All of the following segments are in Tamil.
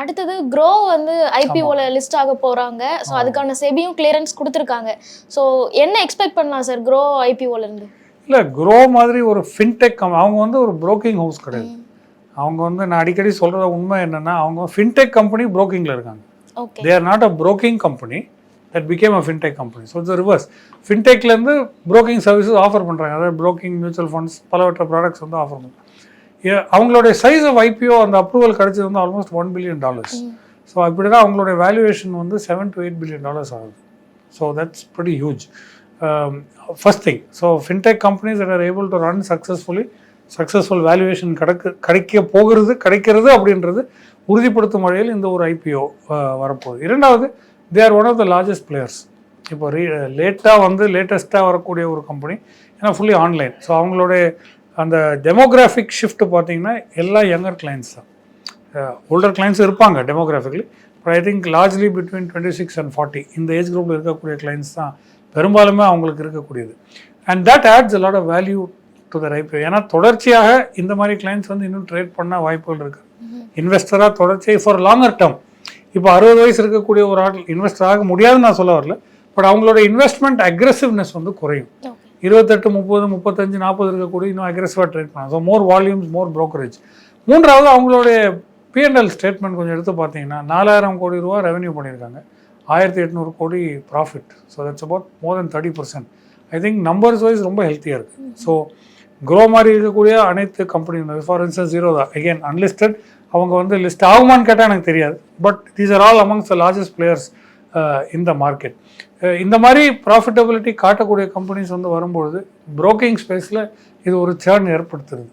அடுத்தது க்ரோ வந்து ஐபிஓல லிஸ்ட் ஆக போறாங்க. ஸோ அதுக்கான செபியும் கிளியரன்ஸ் கொடுத்துருக்காங்க. ஸோ என்ன எக்ஸ்பெக்ட் பண்ணலாம் சார் க்ரோ ஐபிஓல இருந்து? இல்லை க்ரோ மாதிரி ஒரு ஃபின்டெக் அவங்க வந்து ஒரு broking ஹவுஸ் கிடையாது. அவங்க வந்து நான் அடிக்கடி சொல்கிற உண்மை என்னென்னா அவங்க ஃபின்டெக் கம்பெனி broking-ல இருக்காங்க. They are not a broking company that became a fintech company so it's reverse ஃபின்டெக்லேருந்து broking services offer பண்ணுறாங்க அதாவது broking மியூச்சுவல் ஃபண்ட்ஸ் பலவற்ற ப்ராடக்ட்ஸ் வந்து ஆஃபர் பண்ணுறாங்க அவங்களுடைய சைஸ் ஆஃப் ஐபிஓ அந்த அப்ரூவல் கிடைச்சது வந்து almost one billion dollars so அப்படி தான் அவங்களுடைய வேல்யூவேஷன் வந்து seven to eight billion dollars ஆகுது. So that's pretty huge first thing so fintech companies are able to run successfully successful valuation கிடைக்க கிடைக்க போகிறது கிடைக்கிறது அப்படின்றது உறுதிப்படுத்தும் வகையில் இந்த ஒரு ஐபிஓ வரப்போகுது. இரண்டாவது they are one of the largest players இப்போ ரீ லேட்டாக வந்து லேட்டஸ்ட்டாக வரக்கூடிய ஒரு கம்பெனி ஏன்னா ஃபுல்லி ஆன்லைன் ஸோ அவங்களுடைய அந்த டெமோகிராஃபிக் ஷிஃப்ட் பார்த்தீங்கன்னா எல்லா யங்கர் கிளைண்ட்ஸ் தான். ஓல்டர் கிளைண்ட்ஸ் இருப்பாங்க demographically but I think largely between twenty six and forty இந்த ஏஜ் குரூப்பில் இருக்கக்கூடிய கிளைண்ட்ஸ் தான் பெரும்பாலுமே அவங்களுக்கு இருக்கக்கூடியது. And that adds lot of value to the IPO ஏன்னா தொடர்ச்சியாக இந்த மாதிரி கிளைண்ட்ஸ் வந்து இன்னும் ட்ரேட் பண்ண வாய்ப்புகள் இருக்கு. இன்வெஸ்டராக தொடர்ச்சியாக ஃபார் லாங்கர் டேர்ம் இப்போ அறுபது வயசு இருக்கக்கூடிய ஒரு ஆள் இன்வெஸ்டர் ஆக முடியாதுன்னு நான் சொல்ல வரல பட் அவங்களோட இன்வெஸ்ட்மெண்ட் அக்ரெசிவ்னஸ் வந்து குறையும். இருபத்தெட்டு முப்பது முப்பத்தஞ்சு நாற்பது இருக்கக்கூடிய இன்னும் அக்ரெசிவாக ட்ரேட் பண்ணலாம். So more volumes more brokerage மூன்றாவது அவங்களுடைய பிஎன்எல் ஸ்டேட்மெண்ட் கொஞ்சம் எடுத்து பார்த்தீங்கன்னா நாலாயிரம் கோடி ரூபா ரெவன்யூ பண்ணியிருக்காங்க. ஆயிரத்தி எட்நூறு கோடி profit so that's about more than thirty percent I think numbers wise ரொம்ப ஹெல்த்தியாக இருக்குது ஸோ க்ரோ மாதிரி இருக்கக்கூடிய அனைத்து கம்பெனி ஃபார் இன்ஸ்டன்ஸ் ஜீரோ தான். அகெயின் அன்லிஸ்டட் அவங்க வந்து லிஸ்ட் ஆகுமான்னு கேட்டால் எனக்கு தெரியாது. But these are all amongst the largest players இந்த மார்க்கெட் இந்த மாதிரி ப்ராஃபிட்டபிலிட்டி காட்டக்கூடிய கம்பெனிஸ் வந்து வரும்பொழுது broking ஸ்பேஸில் இது ஒரு சேர்ன் ஏற்படுத்துறது.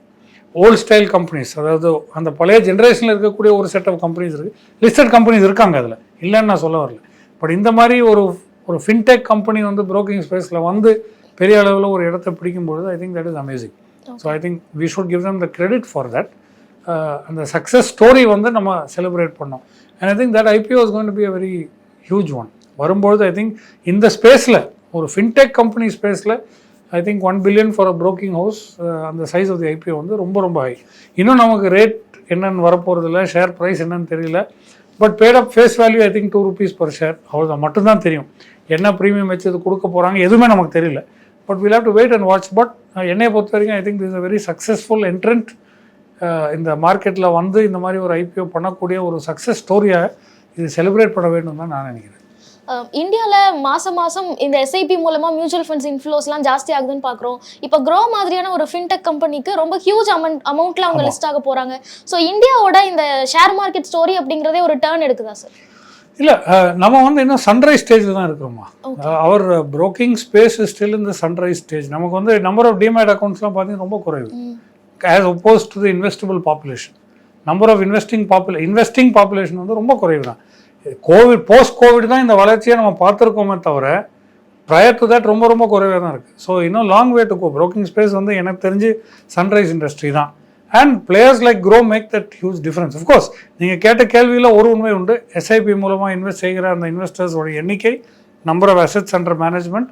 ஓல்ட் ஸ்டைல் கம்பெனிஸ் அதாவது அந்த பழைய ஜென்ரேஷனில் இருக்கக்கூடிய ஒரு செட் ஆஃப் கம்பெனிஸ் இருக்குது லிஸ்டட் கம்பெனிஸ் இருக்காங்க அதில். இல்லைன்னு நான் சொல்ல வரல. பட் இந்த மாதிரி ஒரு ஒரு ஃபின்டெக் கம்பெனி வந்து broking ஸ்பேஸில் வந்து பெரிய அளவில் ஒரு இடத்த பிடிக்கும்பொழுது I think that is amazing so I think we should give them the credit for that அந்த சக்ஸஸ் ஸ்டோரி வந்து நம்ம செலிப்ரேட் பண்ணோம். And I think that IPO is going to be a very huge one வரும்பொழுது ஐ திங்க் இந்த ஸ்பேஸில் ஒரு ஃபின்டெக் கம்பெனி ஸ்பேஸில் I think one billion for a broking house அந்த சைஸ் ஆஃப் தி ஐபிஓ வந்து ரொம்ப ரொம்ப ஹை இன்னும் நமக்கு ரேட் என்னென்னு வரப்போகிறது இல்லை ஷேர் ப்ரைஸ் என்னன்னு தெரியல. But paid up face value I think two rupees per share அவ்வளோதான் மட்டும்தான் தெரியும். என்ன ப்ரீமியம் வச்சு இது கொடுக்க போகிறாங்க எதுவுமே நமக்கு தெரியல. But will have to wait and watch but என்னை பொறுத்த வரைக்கும் I think this a very successful entrant இந்த மார்க்கெட்டில் வந்து இந்த மாதிரி ஒரு ஐபிஓ பண்ணக்கூடிய ஒரு சக்ஸஸ் ஸ்டோரியாக இது செலிப்ரேட் பண்ண வேண்டும் தான் நான் நினைக்கிறேன். இந்தியாவில் மாசம் மாசம் இந்த எஸ்ஐபி மூலமா மியூச்சுவல் ஃபண்ட்ஸ் இன்ஃப்ளோஸ்லாம் ஜாஸ்தி ஆகுதுன்னு பார்க்குறோம் இப்போ க்ரோ மாதிரியான ஒரு ஃபின்டெக் கம்பெனிக்கு ரொம்ப ஹியூஜ் அமௌண்ட் அமௌண்ட்ல அவங்க லிஸ்ட் ஆக போறாங்க. ஸோ இந்தியாவோட இந்த ஷேர் மார்க்கெட் ஸ்டோரி அப்படிங்கிறதே ஒரு டேர்ன் எடுக்குதா சார் இல்லை நம்ம வந்து இன்னும் சன்ரைஸ் ஸ்டேஜில் தான் இருக்கிறோமா? அவர் broking ஸ்பேஸ் ஸ்டில் இந்த சன்ரைஸ் ஸ்டேஜ் நமக்கு வந்து நம்பர் ஆஃப் டிமேட் அக்கௌண்ட்ஸ்லாம் பார்த்தீங்கன்னா ரொம்ப குறைவு. As opposed to the investable population number of investing பாப்புல investing population வந்து ரொம்ப குறைவு தான் கோவிட் போஸ்ட் கோவிட் தான் இந்த வளர்ச்சியை நம்ம பார்த்துருக்கோமே தவிர ப்ரையர் டு தட் ரொம்ப ரொம்ப குறைவாக தான் இருக்குது ஸோ இன்னும் long way to go broking space வந்து எனக்கு தெரிஞ்சு சன்ரைஸ் இண்டஸ்ட்ரி தான். And players like Groww make that huge difference of course நீங்கள் கேட்ட கேள்வியில் ஒரு உண்மை உண்டு. எஸ்ஐபி மூலமாக இன்வெஸ்ட் செய்கிற அந்த இன்வெஸ்டர்ஸோட எண்ணிக்கை number of assets centre management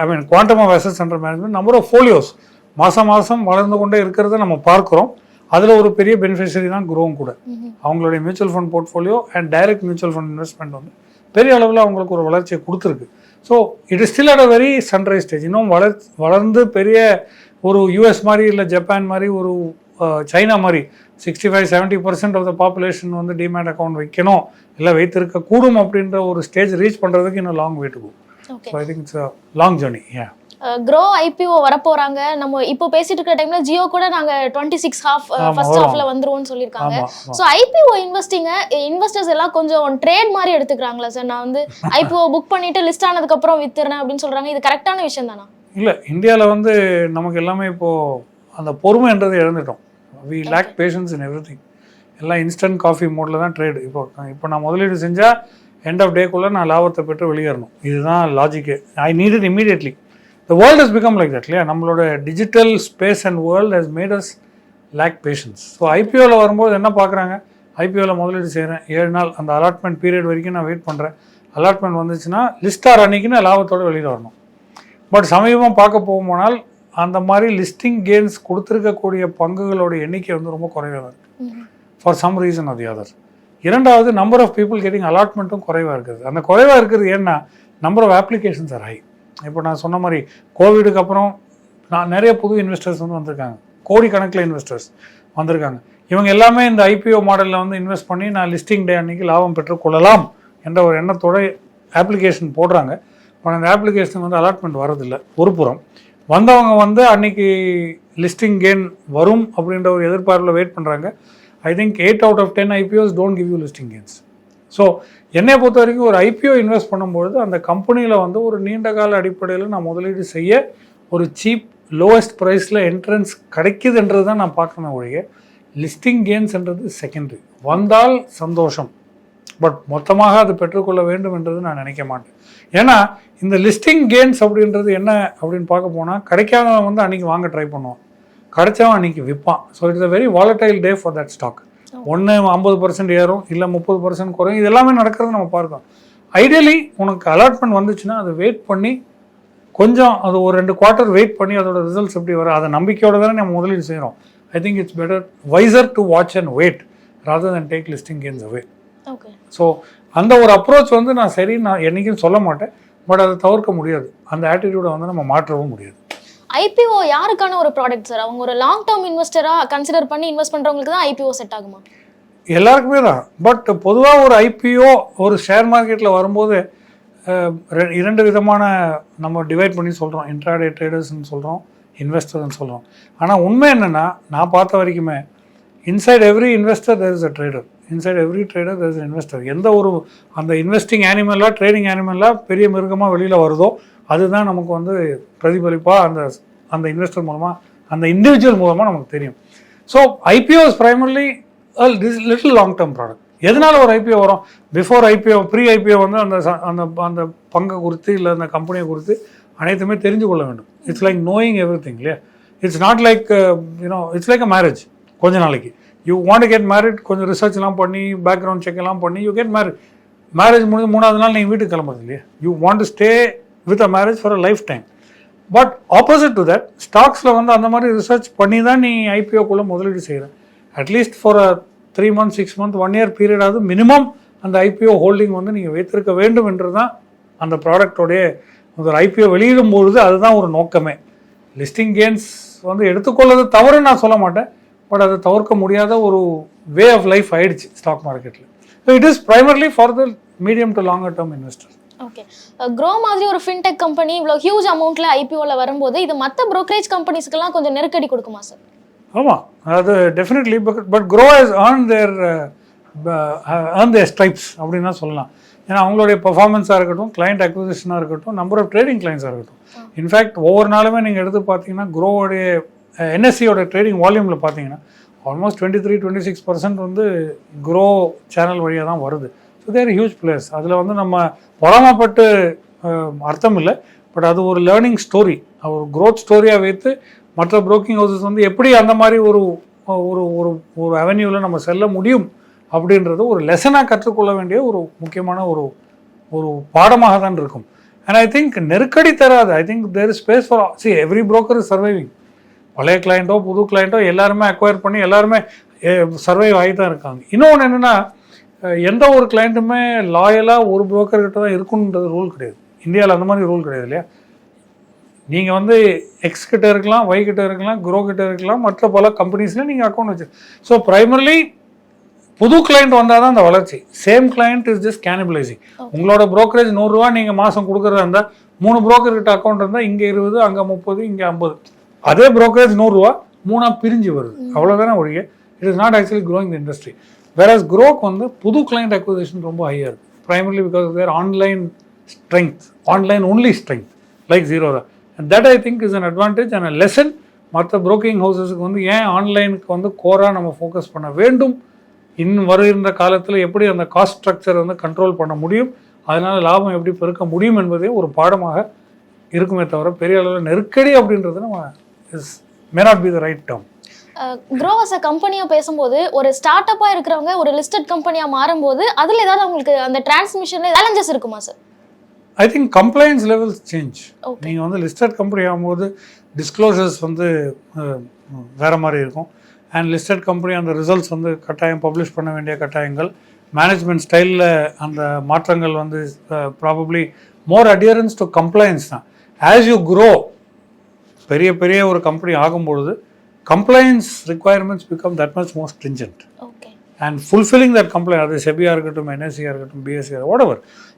I mean quantum of assets centre management number of folios மாதம் மாதம் வளர்ந்து கொண்டே இருக்கிறத நம்ம பார்க்குறோம். அதில் ஒரு பெரிய பெனிஃபிஷரி தான் க்ரோவும் கூட. அவங்களுடைய mutual fund portfolio and direct mutual fund investment வந்து பெரிய அளவில் அவங்களுக்கு ஒரு வளர்ச்சியை கொடுத்துருக்கு. So it is still at a very sunrise stage இன்னும் வளர் வளர்ந்து பெரிய ஒரு யூஎஸ் மாதிரி இல்லை ஜப்பான் மாதிரி ஒரு சைனா மாதிரி sixty five seventy percent of the population வந்து டிமேட் அக்கௌண்ட் வைக்கணும் இல்லை வைத்திருக்க கூடும் அப்படின்ற ஒரு ஸ்டேஜ் ரீச் பண்ணுறதுக்கு இன்னும் லாங் go. Okay so I think it's long journey A Groww IPO வரப்போறாங்க. நம்ம இப்போ பேசிட்டு இருக்கிற டைம்ல ஜியோ கூட நாங்க டுவெண்ட்டி சிக்ஸ் ஹாஃப் ஃபர்ஸ்ட். ஹாஃப்ல வந்துருவோம்னு சொல்லியிருக்காங்க. ஸோ ஐபிஓ இன்வெஸ்டிங்க இன்வெஸ்டர்ஸ் எல்லாம் கொஞ்சம் ட்ரேட் மாதிரி எடுத்துக்கிறாங்களா சார் நான் வந்து ஐபிஓ புக் பண்ணிட்டு லிஸ்ட் ஆனதுக்கு அப்புறம் வித்துறேன் அப்படின்னு சொல்றாங்க. இது கரெக்டான விஷயம் தானா? இல்லை இந்தியாவில் வந்து நமக்கு எல்லாமே இப்போது அந்த பொறுமைன்றதை இழந்துட்டோம். We lack patience in everything எல்லாம் இன்ஸ்டன்ட் காஃபி மோடில் தான் ட்ரேடு இப்போ இப்போ நான் முதலீடு செஞ்சால் எண்ட் ஆஃப் டேக்குள்ளே நான் லாபத்தை பெற்று வெளியேறணும். இதுதான் logic I need it immediately the world has become like that இல்லையா? நம்மளோட digital space and world has made us lack patience so ஐபிஓவில் வரும்போது என்ன பார்க்குறாங்க? ஐபிஓவில் முதலீடு செய்கிறேன். ஏழு நாள் அந்த அலாட்மெண்ட் பீரியட் வரைக்கும் நான் வெயிட் பண்ணுறேன் அலாட்மெண்ட் வந்துச்சுன்னா லிஸ்டார் அன்னைக்குன்னு லாபத்தோடு வெளியில் வரணும். பட் சமீபமாக பார்க்க போகும்போனால் அந்த மாதிரி லிஸ்டிங் கெயின்ஸ் கொடுத்துருக்கக்கூடிய பங்குகளோட எண்ணிக்கை வந்து ரொம்ப குறைவாக இருக்குது ஃபார் சம் ரீசன் அது அதர் இரண்டாவது நம்பர் ஆஃப் பீப்புள் கெட்டிங் அலாட்மெண்ட்டும் குறைவாக இருக்குது. அந்த குறைவாக இருக்கிறது ஏன்னா number of applications are high இப்போ நான் சொன்ன மாதிரி கோவிடுக்கு அப்புறம் நான் நிறைய புது இன்வெஸ்டர்ஸ் வந்து வந்திருக்காங்க. கோடிக்கணக்கில் இன்வெஸ்டர்ஸ் வந்திருக்காங்க. இவங்க எல்லாமே இந்த ஐபிஓ மாடலில் வந்து இன்வெஸ்ட் பண்ணி நான் லிஸ்டிங் டே அன்றைக்கி லாபம் பெற்றுக்கொள்ளலாம் என்ற ஒரு எண்ணத்தோட அப்ளிகேஷன் போடுறாங்க. இப்போ அந்த அப்ளிகேஷன் வந்து அலாட்மெண்ட் வரதில்லை ஒரு புறம். வந்தவங்க வந்து அன்னைக்கு லிஸ்டிங் கெயின் வரும் அப்படின்ற ஒரு எதிர்பார்ப்பில் வெயிட் பண்ணுறாங்க I think eight out of ten IPOs don't give you listing gains so என்னை பொறுத்த வரைக்கும் ஒரு ஐபிஓ இன்வெஸ்ட் பண்ணும்பொழுது அந்த கம்பெனியில் வந்து ஒரு நீண்ட கால அடிப்படையில் நான் முதலீடு செய்ய ஒரு சீப் லோவஸ்ட் ப்ரைஸில் என்ட்ரன்ஸ் கிடைக்குதுன்றது தான் நான் பார்க்கணும் ஒழிய லிஸ்டிங் கெயின்ஸ்ன்றது செகண்டரி வந்தால் சந்தோஷம். பட் மொத்தமாக அது பெற்றுக்கொள்ள வேண்டும் என்றது நான் நினைக்க மாட்டேன். ஏன்னா இந்த லிஸ்டிங் கெயின்ஸ் அப்படின்றது என்ன அப்படின்னு பார்க்க போனால் கிடைக்காதவன் வந்து அன்றைக்கி வாங்க ட்ரை பண்ணுவான். கிடைச்சவன் அன்றைக்கி விற்பான் so it's a very volatile day for that stock ஒன்று ஐம்பது பர்சன்ட் ஏறும் இல்லை முப்பது பர்சன்ட் குறையும். இது எல்லாமே நடக்கிறது நம்ம பார்க்கோம் ஐடியலி உனக்கு அலாட்மெண்ட் வந்துச்சுன்னா அதை வெயிட் பண்ணி கொஞ்சம் அது ஒரு ரெண்டு குவார்ட்டர் வெயிட் பண்ணி அதோட ரிசல்ட்ஸ் எப்படி வரும் அதை நம்பிக்கையோட தானே நம்ம முதலீடு செய்கிறோம் I think it's better wiser to watch and wait rather than take listing gains away so அந்த ஒரு அப்ரோச் வந்து நான் சரி நான் என்றைக்கும் சொல்ல மாட்டேன் பட் அதை தவிர்க்க முடியாது. அந்த ஆட்டிடியூடை வந்து நம்ம மாற்றவும் முடியாது. ஐபிஓ யாருக்கான ஒரு ப்ராடக்ட் சார் அவங்க ஒரு லாங் டேர்ம் இன்வெஸ்டரா கன்சிடர் பண்ணி இன்வெஸ்ட் பண்றவங்களுக்கு தான் ஐபிஓ செட் ஆகுமா? எல்லாருக்குமே தான். பட் பொதுவாக ஒரு ஐபிஓ ஒரு ஷேர் மார்க்கெட்டில் வரும்போது இரண்டு விதமான நம்ம டிவைட் பண்ணி சொல்கிறோம் இன்ட்ராடே ட்ரேடர்ஸ்னு சொல்கிறோம் இன்வெஸ்டர்னு சொல்கிறோம் ஆனால் உண்மை என்னென்னா நான் பார்த்த வரைக்குமே inside every investor there is a trader inside every trader there is investor எந்த ஒரு அந்த இன்வெஸ்டிங் ஆனிமலாக ட்ரேடிங் ஆனிமலாக பெரிய மிருகமாக வெளியில் வருதோ அதுதான் நமக்கு வந்து பிரதிபலிப்பாக அந்த அந்த இன்வெஸ்டர் மூலமாக அந்த இண்டிவிஜுவல் மூலமாக நமக்கு தெரியும். So IPO is primarily this little long term product எதனால ஒரு ஐபிஓ வரும்? பிஃபோர் ஐபிஓ ப்ரீ ஐபிஓ வந்து அந்த ச- அந்த அந்த பங்கை குறித்து இல்லை அந்த கம்பெனியை குறித்து அனைத்துமே தெரிஞ்சு கொள்ள வேண்டும். It's like knowing everything இல்லையா it's not like you know it's like a marriage கொஞ்ச நாளைக்கு. யூ வாண்ட் கெட் மேரிட் கொஞ்சம் ரிசர்ச்லாம் பண்ணி பேக்ரவுண்ட் செக் எல்லாம் பண்ணி யூ கெட் மேரிட் மேரேஜ் முடிஞ்சு மூணாவது நாள் நீங்கள் வீட்டுக்கு கிளம்புறது இல்லையா? You want to stay with a marriage for a lifetime but opposite to that ஸ்டாக்ஸில் வந்து அந்த மாதிரி ரிசர்ச் பண்ணி தான் நீ ஐபிஓக்குள்ளே முதலீடு செய்கிற at least for a three month six month one year பீரியடாவது minimum அந்த ஐபிஓ ஹோல்டிங் வந்து நீங்கள் வைத்திருக்க வேண்டும் என்று தான் அந்த ப்ராடக்டோடைய ஒரு ஐபிஓ வெளியிடும் பொழுது அதுதான் ஒரு நோக்கமே. லிஸ்டிங் கேம்ஸ் வந்து எடுத்துக்கொள்வது தவறுன்னு நான் சொல்ல மாட்டேன். பட் அதை தவிர்க்க முடியாத ஒரு வே ஆஃப் லைஃப் ஆயிடுச்சு ஸ்டாக் மார்க்கெட்டில் so it is primarily for the medium to longer term investors okay Groww மாதிரி ஒரு ஃபின்டெக் கம்பெனி இவ்வளோ ஹியூஜ் அமௌண்ட்ல ஐபிஓல வரும்போது இது மற்ற brokerage கம்பெனிஸ்க்கெல்லாம் கொஞ்சம் நெருக்கடி கொடுக்குமா சார் ஆமாம் அது definitely but but Groww has earn their earn their stripes அப்படின்னு சொல்லலாம். ஏன்னா அவங்களுடைய பெர்ஃபார்மன்ஸாக இருக்கட்டும் கிளைண்ட் அக்விசிஷனாக இருக்கட்டும் நம்பர் ஆஃப் ட்ரேடிங் கிளைண்ட்ஸாக இருக்கட்டும். இன்ஃபேக்ட் ஒவ்வொரு நாளுமே நீங்கள் எடுத்து பார்த்தீங்கன்னா க்ரோவோடைய என்எஸ்சியோட ட்ரேடிங் வால்யூமில் பார்த்தீங்கன்னா almost twenty three twenty six percent வந்து க்ரோ சேனல் வழியாக தான் வருது. ஸோ தேர் ஹியூஜ் பிளேயர்ஸ் அதில் வந்து நம்ம பொறாமப்பட்டு அர்த்தம் இல்லை. பட் அது ஒரு லேர்னிங் ஸ்டோரி ஒரு க்ரோத் ஸ்டோரியாக வைத்து மற்ற ப்ரோக்கிங் ஹவுசஸ் வந்து எப்படி அந்த மாதிரி ஒரு ஒரு ஒரு ஒரு அவென்யூவில் நம்ம செல்ல முடியும் அப்படின்றது ஒரு லெசனாக கற்றுக்கொள்ள வேண்டிய ஒரு முக்கியமான ஒரு ஒரு பாடமாக தான் இருக்கும். அண்ட் ஐ திங்க் நெருக்கடி தராது. I think there is space for see every broker is surviving பழைய கிளையண்ட்டோ புது கிளைண்ட்டோ எல்லாருமே அக்வயர் பண்ணி எல்லாருமே சர்வைவ் ஆகி தான் இருக்காங்க. இன்னொன்று என்னென்னா எந்த ஒரு கிளைண்ட்டுமே லாயலாக ஒரு broker கிட்ட தான் இருக்கணுன்றது ரூல் கிடையாது. இந்தியாவில் அந்த மாதிரி ரூல் கிடையாது இல்லையா? நீங்கள் வந்து எக்ஸ் கிட்ட இருக்கலாம் ஒய் கிட்ட இருக்கலாம் க்ரோ கிட்ட இருக்கலாம் மற்ற பல கம்பெனிஸில் நீங்கள் அக்கௌண்ட் வச்சு ஸோ ப்ரைமர்லி புது கிளைண்ட் வந்தால் தான் அந்த வளர்ச்சி. Same client is just cannibalizing உங்களோட brokerage நூறுரூவா நீங்கள் மாதம் கொடுக்குறதா இருந்தால் மூணு broker கிட்ட அக்கௌண்ட் இருந்தால் இங்கே இருபது அங்கே முப்பது இங்கே ஐம்பது. அதே brokerage நூறுரூவா மூணாக பிரிஞ்சு வருது. அவ்வளோதானே ஒழிய it is not actually growing the industry whereas Groww வந்து புது கிளைண்ட் அக்விசேஷன் ரொம்ப ஹையாக இருக்குது primarily because there online strength online only strength like zero தான் that I think is an advantage and lesson மற்ற ப்ரோக்கிங் ஹவுசஸுக்கு வந்து ஏன் ஆன்லைனுக்கு வந்து கோராக நம்ம ஃபோக்கஸ் பண்ண வேண்டும்? இன்னும் வருகின்ற காலத்தில் எப்படி அந்த காஸ்ட் ஸ்ட்ரக்சர் வந்து கண்ட்ரோல் பண்ண முடியும்? அதனால் லாபம் எப்படி பெருக்க முடியும் என்பதே ஒரு பாடமாக இருக்குமே தவிர பெரிய அளவில் நெருக்கடி அப்படின்றது நம்ம is may not be the right term Groww as a கம்பெனியாக பேசும்போது ஒரு ஸ்டார்ட் அப்பாக இருக்கிறவங்க ஒரு லிஸ்டட் கம்பெனியாக மாறும்போது அதில் ஏதாவது அவங்களுக்கு அந்த டிரான்ஸ்மிஷனில் சேலஞ்சஸ் இருக்குமா sir I think compliance levels change. நீங்கள் வந்து லிஸ்டட் கம்பெனி ஆகும்போது டிஸ்க்ளோசர்ஸ் வந்து வேற மாதிரி இருக்கும். அண்ட் லிஸ்டட் கம்பெனி அந்த ரிசல்ட்ஸ் வந்து கட்டாயம் பப்ளிஷ் பண்ண வேண்டிய கட்டாயங்கள். மேனேஜ்மெண்ட் ஸ்டைலில் அந்த மாற்றங்கள் வந்து probably more adherence to compliance தான். ஆஸ் யூ க்ரோ பெரிய பெரிய ஒரு company ஆகும்பொழுது compliance requirements become that much more stringent. Okay and fulfilling that complaint அது செபியாக இருக்கட்டும் என்எஸ்சியாக இருக்கட்டும் பிஎஸ்சி whatever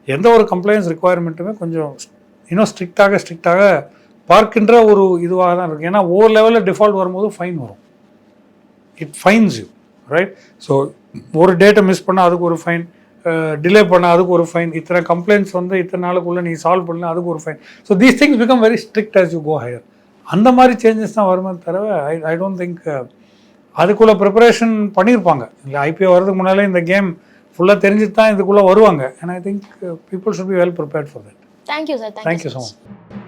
எந்த ஒரு கம்ப்ளைண்ட்ஸ் ரிக்குவயர்மெண்ட்டுமே கொஞ்சம் இன்னும் ஸ்ட்ரிக்டாக ஸ்ட்ரிக்டாக பார்க்கின்ற ஒரு இதுவாக தான் இருக்குது ஏன்னா ஒவ்வொரு லெவலில் டிஃபால்ட் வரும்போது ஃபைன் வரும். It fines you right so ஒரு டேட்டை மிஸ் பண்ணால் அதுக்கு ஒரு ஃபைன் டிலே பண்ணால் அதுக்கு ஒரு ஃபைன் இத்தனை கம்ப்ளைண்ட்ஸ் வந்து இத்தனை நாளுக்குள்ளே நீ சால்வ் பண்ணல அதுக்கு ஒரு fine so these things become very strict as you go higher அந்த மாதிரி சேஞ்சஸ் தான் வருமே தவிர ஐ ஐ டோன்ட் திங்க் அதுக்குள்ள ப்ரிப்பரேஷன் பண்ணியிருப்பாங்க இல்லை ஐபிஓ வரதுக்கு முன்னாலே இந்த கேம் ஃபுல்லாக தெரிஞ்சுட்டு தான் இதுக்குள்ளே வருவாங்க. And I think people should be well prepared for that thank you sir thank you so much